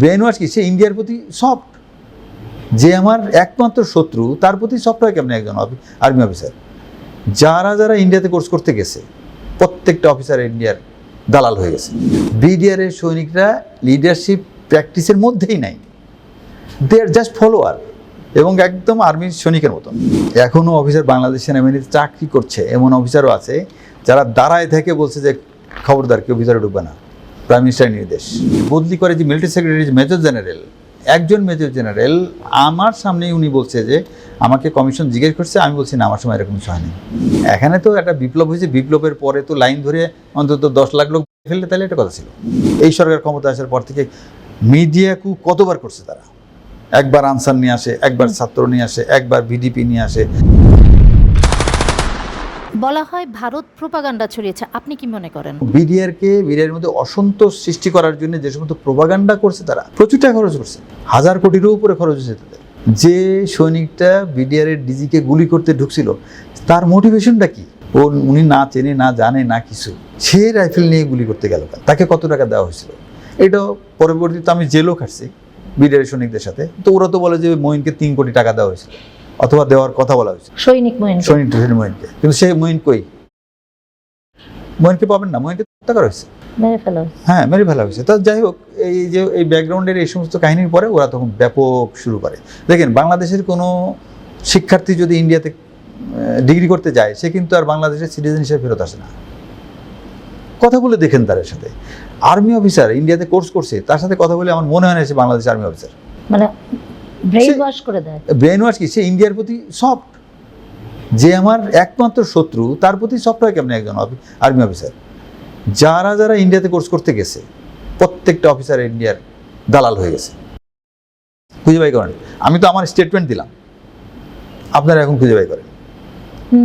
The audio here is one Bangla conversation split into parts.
ব্রেন ওয়াশ কি? সে ইন্ডিয়ার প্রতি সফট যে আমার একমাত্র শত্রু, তার প্রতি সফট হয় কেমন একজন আর্মি অফিসার যারা যারা ইন্ডিয়াতে কোর্স করতে গেছে, প্রত্যেকটা অফিসার ইন্ডিয়ার দালাল হয়ে গেছে। বিডিআরের সৈনিকরা লিডারশিপ প্র্যাকটিসের মধ্যেই নাই। দে আর জাস্ট ফলোয়ার এবং একদম আর্মির সৈনিকের মতন। এখনও অফিসার বাংলাদেশ সেনাবাহিনীতে চাকরি করছে, এমন অফিসারও আছে, যারা দাঁড়ায় থেকে বলছে যে, খবরদার, কেউ ভিতরে ঢুকবে না। প্রাইম মিনিস্টারের নির্দেশ বদলি করে যে মিলিটারি সেক্রেটারি মেজর জেনারেল একজন মেজর জেনারেল আমার সামনেই উনি বলছে যে, আমাকে কমিশন জিজ্ঞেস করছে, আমি বলছি, না, আমার সময় এরকম কিছু হয়নি। এখানে তো একটা বিপ্লব হয়েছে, বিপ্লবের পরে তো লাইন ধরে অন্তত দশ লাখ লোক ফেললে, তাহলে এটা কথা ছিল। এই সরকার ক্ষমতা আসার পর থেকে মিডিয়াকু কতবার করছে তারা? একবার আনসার নিয়ে আসে, একবার ছাত্র নিয়ে আসে, একবার ভিডিপি নিয়ে আসে। বলা হয় ভারত প্রোপাগান্ডা ছড়িয়েছে। আপনি কি মনে করেন? বিডিআরকে বিডিআর মধ্যে অসন্তোষ সৃষ্টি করার জন্য যে সমস্ত প্রোপাগান্ডা করছে তারা, প্রচুর টাকা খরচ করছে। হাজার কোটিরও উপরে খরচ হয়েছে তাদের। যে সৈনিকটা বিডিআর এর ডিজিকে গুলি করতে ঢুকছিল, তার মোটিভেশনটা কি? ও, উনি না চেনে, না জানে, না কিছু, সে রাইফেল নিয়ে গুলি করতে গেল তাকে কত টাকা দেওয়া হয়েছিল? এটাও পরবর্তীতে আমি জেলও খাটছি বিডিআর সৈনিকদের সাথে। তো ওরা তো বলে যে মঈনকে তিন কোটি টাকা দেওয়া হয়েছিল। অথবা দেওয়ার কথা বলা হয়েছে। সৈনিক মহিন সৈনিক ট্রেন মহিনকে। কিন্তু সেই মহিন কই? মহিনকে পাবেন না মহিনকে হত্যা করা হয়েছে। হ্যাঁ মেরে ফেলা হয়েছে। তা যাই হোক এই যে এই ব্যাকগ্রাউন্ডের এই সমস্ত কাহিনীর পরে ওরা তখন ব্যাপক শুরু করে। দেখেন বাংলাদেশের কোনো শিক্ষার্থী যদি ইন্ডিয়াতে ডিগ্রি করতে যায় সে কিন্তু আর বাংলাদেশের সিটিজেন হিসেবে ফেরত আসে না। কথা বলে দেখেন তার সাথে। আর্মি অফিসার ইন্ডিয়াতে কোর্স করছে তার সাথে কথা বলে আমার মনে হয় না সে বাংলাদেশ আর্মি অফিসার। মানে ব্রেইন ওয়াশ করে দেয়। ব্রেন ওয়াশ কি? সে ইন্ডিয়ার প্রতি সফট যে আমার একমাত্র শত্রু তার প্রতি সফট হয় কেমন একজন আর্মি অফিসার যারা যারা ইন্ডিয়াতে কোর্স করতে গেছে প্রত্যেকটা অফিসার ইন্ডিয়ার দালাল হয়ে গেছে। খুঁজে বাই করেন আমি তো আমার স্টেটমেন্ট দিলাম। আপনারা এখন খুঁজে বাই করেন।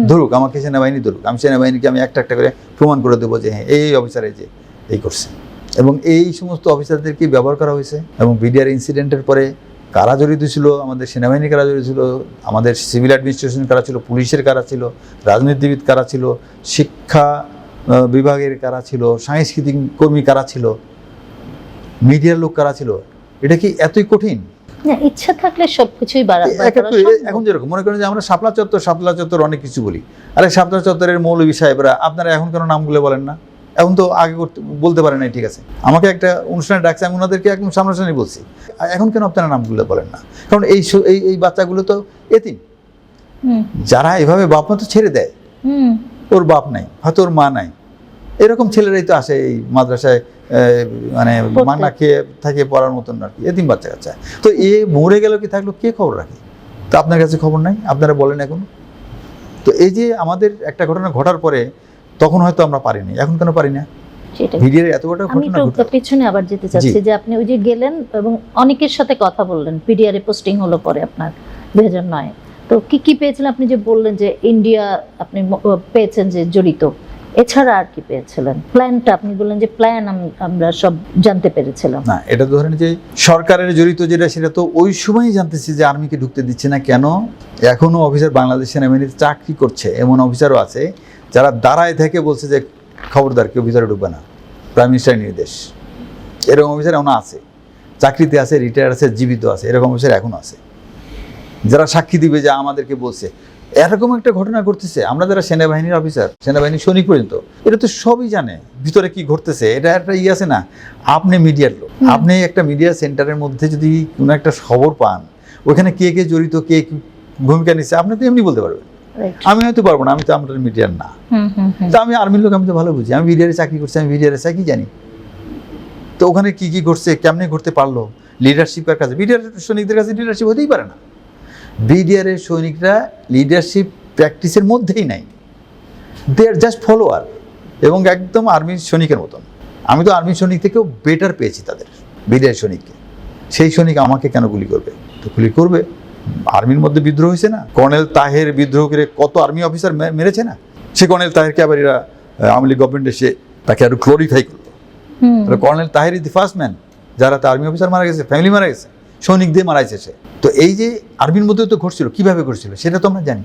ধরুক আমাকে সেনাবাহিনী ধরুক আমি সেনাবাহিনীকে আমি একটা একটা করে প্রমাণ করে দেবো যে হ্যাঁ এই অফিসার এই যে এই করছে। এবং এই সমস্ত অফিসারদেরকে ব্যবহার করা হয়েছে? এবং বিডিআর ইনসিডেন্টের পরে কারা জড়িত ছিল? আমাদের সেনাবাহিনী কারা জড়িত ছিল? আমাদের সিভিল অ্যাডমিনিস্ট্রেশন কারা ছিল? পুলিশের কারা ছিল? রাজনীতিবিদ কারা ছিল? শিক্ষা বিভাগের কারা ছিল? সাংস্কৃতিক কর্মী কারা ছিল? মিডিয়ার লোক কারা ছিল? এটা কি এতই কঠিন? না, ইচ্ছা থাকলে সবকিছুই। এখন যেরকম মনে করেন যে আমরা শাপলা চত্বর শাপলা চত্বর অনেক কিছু বলি। আরে শাপলা চত্বরের মৌলবী সাহেবরা আপনারা এখন কেন নামগুলো বলেন না? এখন তো আগে করতে- বলতে পারে নাই ঠিক আছে। আমাকে একটা অনুষ্ঠানে ডাকছে আমি ওনাদেরকে একদম সামনাসামনি বলছি। এখন কেন আপনারা নামগুলো বলেন না? কারণ এই এই এই বাচ্চাগুলো তো এতিম। যারা এভাবে বাপ মা তো ছেড়ে দেয়। ওর বাপ নাই হয়তো ওর মা নাই। এরকম ছেলেরাই তো আসে এই মাদ্রাসায় মানে। মান্না খেয়ে থাকে পড়ার মতন আর কি এতিম বাচ্চা কাচ্চা। তো এ মরে গেল কি থাকল কে খবর রাখে? তো আপনার কাছে খবর নাই? আপনারা বলেন এখন। তো এই যে আমাদের একটা ঘটনা ঘটার পরে তখন হয়তো আমরা পারিনি। এখন কেন পারি না ভিডিওর এত ঘটনা ঘটে পিছনে আবার যেতে চাচ্ছি যে আপনি ওই যে গেলেন এবং অনেকের সাথে কথা বললেন পিডিআর এ পোস্টিং হলো পরে আপনার দুই হাজার নয়। তো কি কি পেয়েছিলেন আপনি যে বললেন যে ইন্ডিয়া আপনি পেয়েছেন যে জড়িত? এছাড়া আর কি পেয়েছিলেন? প্ল্যানটা আপনি বললেন যে প্ল্যান আমরা সব জানতে পেরেছিলাম। না এটা ধরেন যে সরকারের জড়িত যেটা সেটা তো ওই সময়ই জানতেছি যে আর্মিকে ঢুকতে দিচ্ছে না কেন? এখনও অফিসার বাংলাদেশ সেনাবাহিনীতে চাকরি করছে এমন অফিসারও আছে যারা দাঁড়ায় থেকে বলছে যে খবরদার কেউ ভিতরে ঢুকবে না। প্রাইম মিনিস্টারের নির্দেশ এরকম অফিসার এখনও আছে। চাকরিতে আছে রিটায়ার আছে জীবিত আছে। এরকম অফিসার এখনও আছে। যারা সাক্ষী দিবে যে আমাদেরকে বলছে। এরকম একটা ঘটনা ঘটতেছে। আমরা যারা সেনাবাহিনীর অফিসার সেনাবাহিনীর সৈনিক পর্যন্ত এটা তো সবই জানে। ভিতরে কি ঘটতেছে এটা একটা ই আছে না? আপনি মিডিয়ার লোক। আপনি একটা মিডিয়া সেন্টারের মধ্যে যদি কোনো একটা খবর পান ওখানে কে কে জড়িত কে কি ভূমিকা নিচ্ছে আপনি তো এমনি বলতে পারবেন. আমি হয়তো পারব না আমি তো আমাদের মিডিয়ার না। তো আমি আর্মির লোক আমি তো ভালো বুঝি। আমি বিডিআরে চাকরি করছি আমি বিডিআরে চাকরি জানি। তো ওখানে কি কি ঘটছে কেমনে ঘটতে পারল? লিডারশিপের কাছে? বিডিআর সৈনিকদের কাছে লিডারশিপ হতেই পারে না। বিডিআরের সৈনিকরা লিডারশিপ প্র্যাকটিসের মধ্যেই নাই। দে আর জাস্ট ফলোয়ার এবং একদম আর্মির সৈনিকের মতন। আমি তো আর্মির সৈনিক থেকেও বেটার পেয়েছি তাদের বিডিআর সৈনিককে। সেই সৈনিক আমাকে কেন গুলি করবে? তো গুলি করবে। আর্মির মধ্যে বিদ্রোহ হয়েছে না? কর্নেল তাহের বিদ্রোহ করে কত আর্মি অফিসার মেরেছে না? সে কর্নেল তাহেরকে আবার এরা আওয়ামী লীগ গভর্নমেন্ট এসে তাকে আরও গ্লোরিফাই করল। Colonel Taher is the first man যারা তো আর্মি অফিসার মারা গেছে ফ্যামিলি মারা গেছে সৈনিক দিয়ে মারা গেছে সে। তো এই যে আর্মির মধ্যে তো ঘটছিল কীভাবে ঘটছিল? সেটা তো আমরা জানি।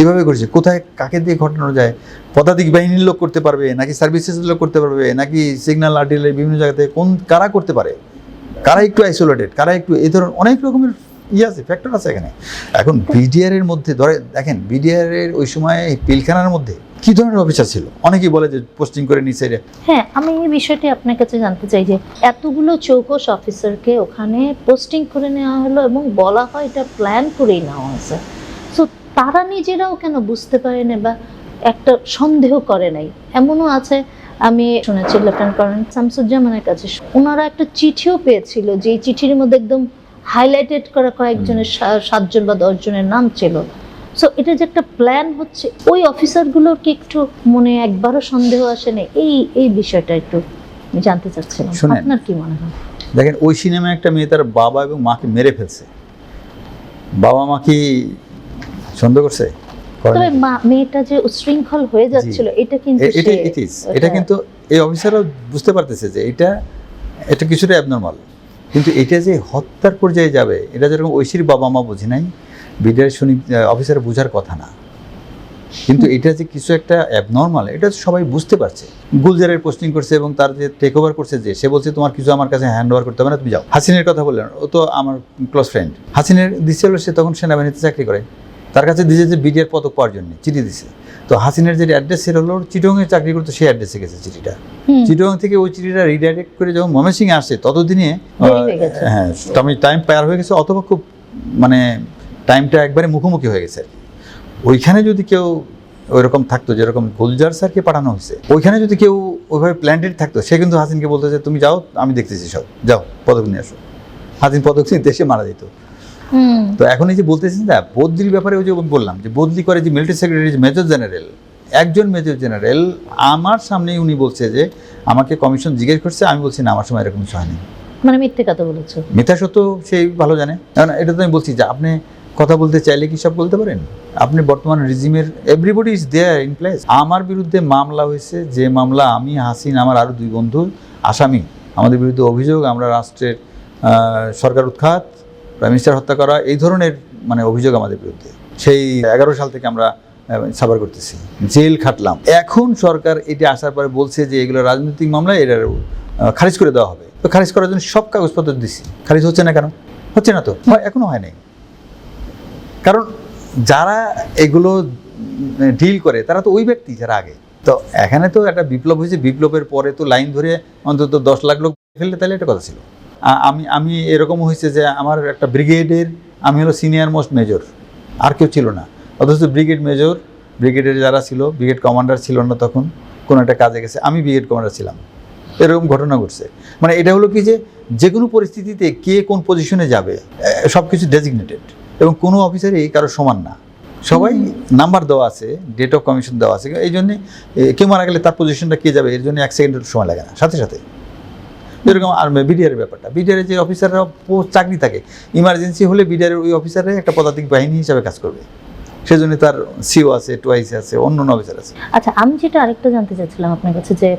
এইভাবে ঘটছে। কোথায় কাকে দিয়ে ঘটানো যায়? পদাতিক বাহিনীর লোক করতে পারবে নাকি সার্ভিসেসের লোক করতে পারবে নাকি সিগন্যাল আর্টিলারি বিভিন্ন জায়গাতে কোন কারা করতে পারে? কারা একটু আইসোলেটেড কারা একটু এই ধরনের অনেক রকমের ইয়ে আছে ফ্যাক্টর আছে এখানে। এখন বিডিআর এর মধ্যে, ধরে, দেখেন বিডিআর এর ওই সময় পিলখানার মধ্যে কি ধরনের অফিসার ছিল? অনেকেই বলে যে পোস্টিং করে নিচে হ্যাঁ আমি এই বিষয়টি আপনার কাছে জানতে চাই যে এতগুলো চৌকস অফিসারকে ওখানে পোস্টিং করে নেওয়া হলো এবং বলা হয় এটা প্ল্যান করেই নেওয়া হয়েছে। সো তারা নিজেরাও কেন বুঝতে পারে না বা একটা সন্দেহ করে নাই? এমনও আছে, আমি শুনেছি লেফটেন্যান্ট কর্নেল শামসুজ্জামানের কাছে। ওনারা একটা চিঠিও পেয়েছিল যে চিঠির মধ্যে একদম হাইলাইটেড করা কয়েকজনের সাতজন বা দশজনের নাম ছিল। সো এটা যে একটা প্ল্যান হচ্ছে ওই অফিসারগুলোর কি একটু মনে একবারও সন্দেহ আসে না? এই এই বিষয়টা একটু জানতে চাচ্ছিলাম। আপনার কি মনে হয়? দেখেন ওই সিনেমায় একটা মেয়ে তার বাবা এবং মাকে মেরে ফেলছে। বাবা মা কি সন্দেহ করছে? তবে মা- মেয়েটা যে উচ্ছৃঙ্খল হয়ে যাচ্ছিল এটা কিন্তু এটা এটা কিন্তু এই অফিসাররা বুঝতে পারতেছে যে এটা এটা কিছুটা অ্যাবনর্মাল কিন্তু এটা যে হত্যার পর্যায়ে যাবে এটা যেরকম ঐশীর বাবা মা বুঝি নাই বিডিআর শুনি অফিসার বোঝার কথা না। কিন্তু এটা যে কিছু একটা অ্যাবনর্মাল এটা সবাই বুঝতে পারছে। গুলজারের পোস্টিং করছে এবং তার যে টেক ওভার করছে যে সে বলছে তোমার কিছু আমার কাছে হ্যান্ড ওভার করতে হবে না তুমি যাও। হাসিনের কথা বললেন ও তো আমার ক্লোজ ফ্রেন্ড হাসিনের দিচ্ছিল সে তখন সেনাবাহিনীতে চাকরি করে। তার কাছে দিয়েছে যে বিডিআর পদক পাওয়ার জন্য চিঠি দিছে। তো হাসিনের যে অ্যাড্রেস ছিল হলো চিটংয়ে চাকরি করতো সেই অ্যাড্রেসে গেছে চিঠিটা। চিটং থেকে ওই চিঠিটা রিডাইরেক্ট করে যখন ময়মনসিংহে আসছে ততদিনে আহ, দেরি হয়ে টাইম পার হয়ে গেছে অথবা খুব মানে টাইমটা একবারে মুখোমুখি হয়ে গেছে। আর ওইখানে যদি কেউ ওইরকম থাকতো যেরকম গুলজার স্যারকে পাঠানো হয়েছে ওইখানে যদি কেউ ওইভাবে প্ল্যান্টেড থাকতো সে কিন্তু হাসিনকে বলতো যে তুমি যাও আমি দেখতেছি সব যাও পদক নিয়ে আসো। হাসিন পদক নিয়ে দেশে মারা যেত। তো এখন এই যে বলতেছেন না বদলির ব্যাপারে ওই যে আমি বললাম যে বদলি করে যে মিলিটারি সেক্রেটারি মেজর জেনারেল একজন মেজর জেনারেল আমার সামনেই উনি বলছে যে আমাকে কমিশন জিজ্ঞেস করছে আমি বলছি না আমার সময় এরকম কিছু হয়নি। মানে মিথ্যে কথা বলেছ? মিথ্যা সত্য সেই ভালো জানে। কারণ এটা তো আমি বলছি যে আপনি কথা বলতে চাইলে কি সব বলতে পারেন? আপনি বর্তমান রিজিমের everybody is there in place আমার বিরুদ্ধে মামলা হয়েছে যে মামলা আমি হাসিন আমার আরও দুই বন্ধু আসামি। আমাদের বিরুদ্ধে অভিযোগ আমরা রাষ্ট্রের সরকার উৎখাত। প্রাইম মিনিস্টার হত্যা করা এই ধরনের মানে অভিযোগ আমাদের বিরুদ্ধে। সেই এগারো সাল থেকে আমরা সাবার করতেছি। জেল খাটলাম। এখন সরকার এটি আসার পরে বলছে যে এগুলো রাজনৈতিক মামলা এটা খারিজ করে দেওয়া হবে। তো খারিজ করার জন্য সব কাগজপত্র দিছি। খারিজ হচ্ছে না কেন? হচ্ছে না তো। এখনও হয় নাই। কারণ যারা এগুলো ডিল করে, তারা তো ওই ব্যক্তি যারা আগে। তো এখানে তো একটা বিপ্লব হয়েছে। বিপ্লবের পরে তো লাইন ধরে অন্তত দশ লাখ লোক ফেললে তাহলে একটা কথা ছিল। আমি আমি এরকম হয়েছে যে আমার একটা ব্রিগেডের আমি হলো সিনিয়র মোস্ট মেজর আর কেউ ছিল না। অথচ ব্রিগেড মেজর ব্রিগেডের যারা ছিল ব্রিগেড কমান্ডার ছিল না তখন কোনো একটা কাজে গেছে আমি ব্রিগেড কমান্ডার ছিলাম। এরকম ঘটনা ঘটছে। মানে এটা হলো কি যে যে কোনো পরিস্থিতিতে কে কোন পজিশনে যাবে সব কিছু ডেজিগনেটেড এবং কোনো অফিসারই কারও সমান না। সবাই নাম্বার দেওয়া আছে ডেট অফ কমিশন দেওয়া আছে এই জন্যে কেউ মারা গেলে তার পজিশনটা কে যাবে এর জন্য এক সেকেন্ডের সময় লাগে না সাথে সাথে। যেরকম আর বিডিআরের ব্যাপারটা। বিডিআরের যে অফিসাররা চাকরি থাকে ইমার্জেন্সি হলে বিডিআরের ওই অফিসারে একটা পদাতিক বাহিনী হিসাবে কাজ করবে। সেজন্য তার সিও আছে টুয়াইসি আছে অন্য অন্য অফিসার আছে। আচ্ছা আমি যেটা আরেকটা জানতে চাচ্ছিলাম আপনার কাছে যে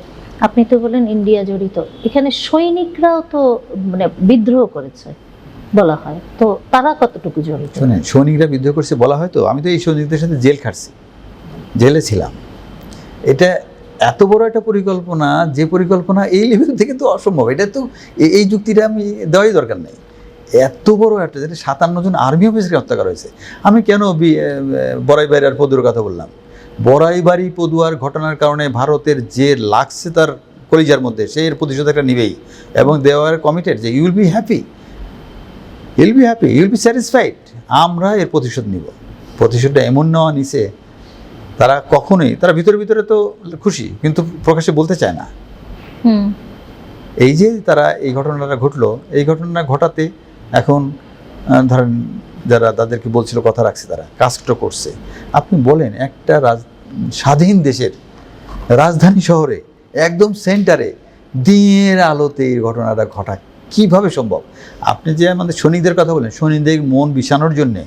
আপনি তো বলেন ইন্ডিয়া জড়িত এখানে সৈনিকরাও তো মানে বিদ্রোহ করেছে বলা হয়। তো তারা কতটুকু জড়িত? শোনেন সৈনিকরা বিদ্রোহ করছে বলা হয় তো আমি তো এই সৈনিকদের সাথে জেল খাটছি জেলে ছিলাম। এটা এত বড় একটা পরিকল্পনা, যে পরিকল্পনা এই লেভেল থেকে তো অসম্ভব। এটা তো এই যুক্তিটা আমি দেওয়াই দরকার নেই। এত বড় একটা যেটা সাতান্ন জন আর্মি অফিসারকে হত্যা করা হয়েছে। আমি কেন বি- বড়াই বাড়ি আর পদুর কথা বললাম? বড়াই বাড়ি পদুয়ার ঘটনার কারণে ভারতের যে লাগছে তার কলিজার মধ্যে, সে এর প্রতিশোধ একটা নিবেই। এবং দেওয়ার কমিটেড যে you'll be happy you'll be happy you'll be satisfied আমরা এর প্রতিশোধ নিব। প্রতিশোধটা এমন নেওয়া নিছে তারা কখনোই তারা ভিতরে ভিতরে তো খুশি কিন্তু প্রকাশ্যে বলতে চায় না। এই যে তারা এই ঘটনাটা ঘটলো এই ঘটনা ঘটাতে এখন ধরেন যারা তাদেরকে বলছিল কথা রাখছে তারা কাজটা করছে। আপনি বলেন একটা রাজ স্বাধীন দেশের রাজধানী শহরে একদম সেন্টারে দিনের আলোতে এই ঘটনাটা ঘটা কীভাবে সম্ভব? আপনি যে আমাদের সৈনিকদের কথা বলেন সৈনিকদের মন বিছানোর জন্যে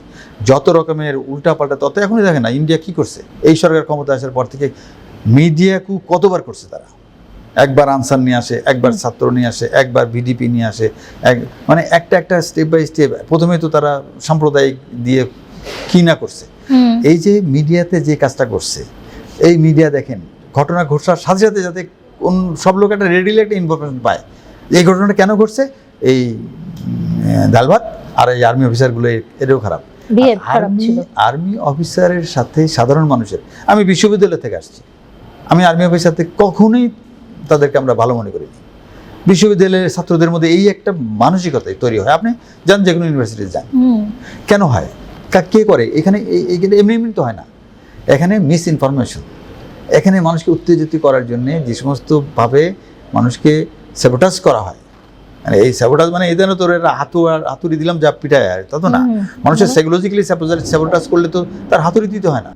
যত রকমের উল্টাপাল্টা তত এখনই দেখে না ইন্ডিয়া কি করছে? এই সরকার ক্ষমতা আসার পর থেকে মিডিয়া কু কতবার করছে তারা? একবার আনসার নিয়ে আসে একবার ছাত্র নিয়ে আসে একবার ভিডিপি নিয়ে আসে এক মানে একটা একটা স্টেপ বাই স্টেপ প্রথমে তো তারা সাম্প্রদায়িক দিয়ে কি না করছে এই যে মিডিয়াতে যে কাজটা করছে এই মিডিয়া দেখেন ঘটনা ঘটার সাথে সাথে যাতে কোন সব লোক একটা রেডিলি একটা ইনফরমেশন পায়। এই ঘটনাটা কেন ঘটছে? এই উম, আর এই আর্মি অফিসারগুলো এটাও খারাপ। আর্মি আর্মি অফিসারের সাথে সাধারণ মানুষের আমি বিশ্ববিদ্যালয় থেকে আসছি। আমি আর্মি অফিসারতে কখনোই তাদেরকে আমরা ভালো মনে করিনি। বিশ্ববিদ্যালয়ের ছাত্রদের মধ্যে এই একটা মানসিকতাই তৈরি হয়। আপনি যান যে কোনো ইউনিভার্সিটিতে যান কেন হয়? কা- কে করে? এখানে এমনি এমনি তো হয় না। এখানে মিস ইনফরমেশন এখানে মানুষকে উত্তেজিত করার জন্যে যে সমস্তভাবে মানুষকে স্যাবোটাজ করা হয়। মানে এই স্যাবোটাজ মানে এই জন্য তোর এরা হাতু আর হাতুড়ি দিলাম যা পিঠায় আর তত তো না। মানুষের সাইকোলজিক্যালি স্যাবোটাজ করলে তো তার হাতুড়ি দিতে হয় না।